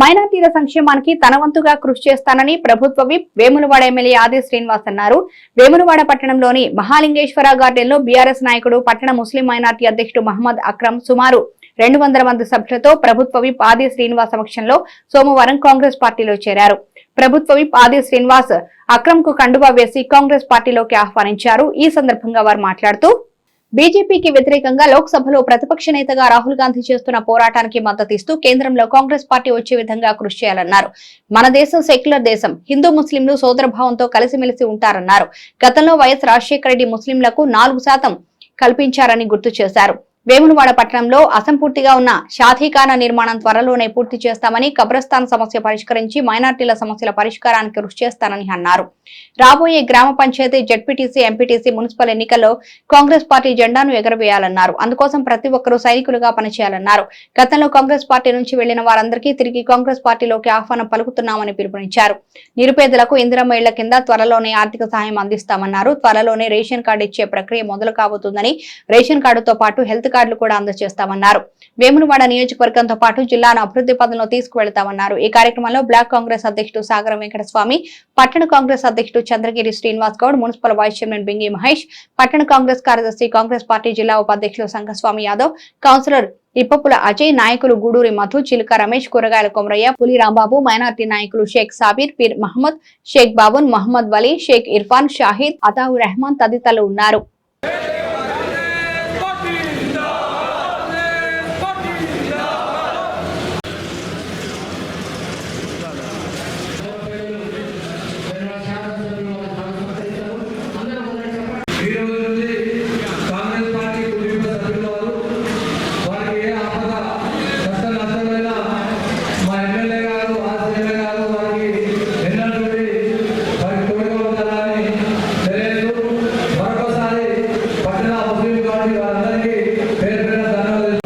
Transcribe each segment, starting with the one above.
మైనార్టీల సంక్షేమానికి తన వంతుగా కృషి చేస్తానని ప్రభుత్వ విప్ వేములవాడ ఎమ్మెల్యే ఆది శ్రీనివాస్ అన్నారు. వేములవాడ పట్టణంలోని మహాలింగేశ్వర గార్డెన్లో బీఆర్ఎస్ నాయకుడు పట్టణ ముస్లిం మైనార్టీ అధ్యక్షుడు మహమ్మద్ అక్రమ్ సుమారు రెండు వందల మంది సభ్యులతో ప్రభుత్వ విప్ ఆది శ్రీనివాస్ సమక్షంలో సోమవారం కాంగ్రెస్ పార్టీలో చేరారు. ప్రభుత్వ విప్ ఆది శ్రీనివాస్ అక్రమ్కు కండువా వేసి కాంగ్రెస్ పార్టీలోకి ఆహ్వానించారు. ఈ సందర్భంగా వారు మాట్లాడుతూ బీజేపీకి వ్యతిరేకంగా లోక్సభలో ప్రతిపక్ష నేతగా రాహుల్ గాంధీ చేస్తున్న పోరాటానికి మద్దతిస్తూ కేంద్రంలో కాంగ్రెస్ పార్టీ వచ్చే విధంగా కృషి చేయాలన్నారు. మన దేశం సెక్యులర్ దేశం. హిందూ ముస్లింలు సోదరభావంతో కలిసిమెలిసి ఉంటారన్నారు. గతంలో వైఎస్ రాజశేఖర రెడ్డి ముస్లింలకు నాలుగు శాతం కల్పించారని గుర్తు చేశారు. వేములవాడ పట్టణంలో అసంపూర్తిగా ఉన్న షాధీఖానా నిర్మాణం త్వరలోనే పూర్తి చేస్తామని కబ్రస్థాన్ సమస్య పరిష్కరించి మైనార్టీల సమస్యల పరిష్కారానికి కృషి చేస్తానని అన్నారు. రాబోయే గ్రామ పంచాయతీ జడ్పీటీసీ ఎంపీటీసీ మున్సిపల్ ఎన్నికల్లో కాంగ్రెస్ పార్టీ జెండాను ఎగరవేయాలన్నారు. అందుకోసం ప్రతి ఒక్కరూ సైనికులుగా పనిచేయాలన్నారు. గతంలో కాంగ్రెస్ పార్టీ నుంచి వెళ్ళిన వారందరికీ తిరిగి కాంగ్రెస్ పార్టీలోకి ఆహ్వానం పలుకుతున్నామని పిలుపునిచ్చారు. నిరుపేదలకు ఇందిరమ్మ ఇళ్ళ కింద త్వరలోనే ఆర్థిక సహాయం అందిస్తామన్నారు. త్వరలోనే రేషన్ కార్డు ఇచ్చే ప్రక్రియ మొదలు కాబోతుందని రేషన్ కార్డుతో పాటు హెల్త్ కార్డులు కూడా అందజేస్తామన్నారు. వేములవాడ నియోజకవర్గంతో పాటు జిల్లాను అభివృద్ధి పదంలో తీసుకువెళ్తామన్నారు. ఈ కార్యక్రమంలో బ్లాక్ కాంగ్రెస్ అధ్యక్షుడు సాగరం వెంకటస్వామి పట్టణ కాంగ్రెస్ అధ్యక్షుడు Chandragiri Srinivas Goud municipal vice chairman Bingi Mahesh పట్టణ కాంగ్రెస్ కార్యదర్శి కాంగ్రెస్ పార్టీ జిల్లా ఉపాధ్యక్షులు సంఘస్వామి యాదవ్ కౌన్సిలర్ ఇప్పపుల అజయ్ నాయకులు గూడూరి మధు చిలుక రమేష్ కూరగాయల కొమరయ్య పులి రాంబాబు మైనార్టీ నాయకులు షేక్ సాబీర్ పీర్ మహమ్మద్ షేక్ బాబున్ మహమ్మద్ వలీ షేక్ ఇర్ఫాన్ షాహిద్ అతావు రెహమాన్ తదితరులు ఉన్నారు ఈ రోజు నుండి కాంగ్రెస్ పార్టీ కుటుంబ సభ్యుల వారు వారికి ఏ ఆపద కష్ట నష్టమైనా మా ఎమ్మెల్యే గారు ఆర్సీఎల్ఏ గారు వారికి ఎన్నడూ వారికి తోడుగా ఉండాలని తెలియజేస్తూ మరొకసారి పట్టణ ముస్లిం పార్టీ వారందరికీ పేరు పేరు ధన్యవాదాలు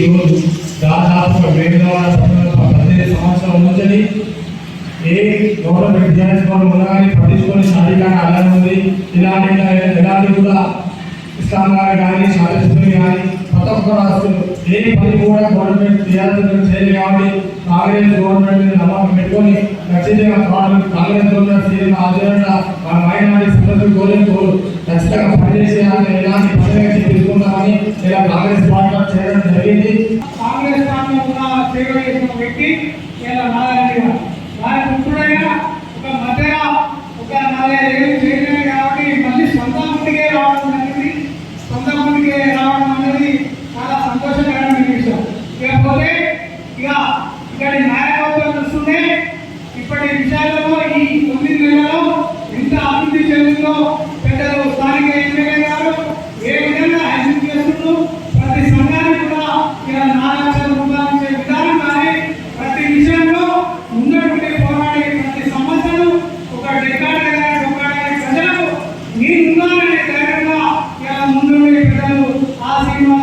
ఈరోజు రోజు దాదాపు వేదవాడ పద్దెనిమిది సంవత్సరాల నుంచి ఏ గవర్నమెంట్ విద్యార్థి కానీ పట్టించుకొని సాధికార అలానే ఉంది. ఇలాంటి ఎలాంటి కూడా ఇస్లాం గారు కానీ సాధిస్తుంది కానీ ప్రతి ఒక్క రాష్ట్రం ఏ పని కూడా గవర్నమెంట్ విద్యార్థులు చేయలేదు కాబట్టి కాంగ్రెస్ గవర్నమెంట్ నమ్మకం పెట్టుకొని ఖచ్చితంగా కాంగ్రెస్ గవర్నమెంట్ సీఎం ఆధ్వర్యంలో మన మైనారిటీ సమస్యలు కోరేందుకు ఖచ్చితంగా చేయడం జరిగింది. కాంగ్రెస్ పార్టీలో సేవ చేసిన వ్యక్తి ఇలా నారాయణ వారి ఒక మధ్యగా ఒక నలభై కాబట్టి మళ్ళీ సొంత ముందుకే సొంత ముందుకే రావడం అనేది చాలా సంతోషకరమైన విషయం. ఇకపోతే ఇక ఇక్కడ న్యాయవాదం చూస్తుంటే ఇప్పటి విషయాలలో ఈ తొమ్మిది నెలలో ఎంత అభివృద్ధి చెందిందో పెద్దలు నేనున్నాననే ధైర్యంగా ఇలా ముందు ప్రజలు ఆ సినిమా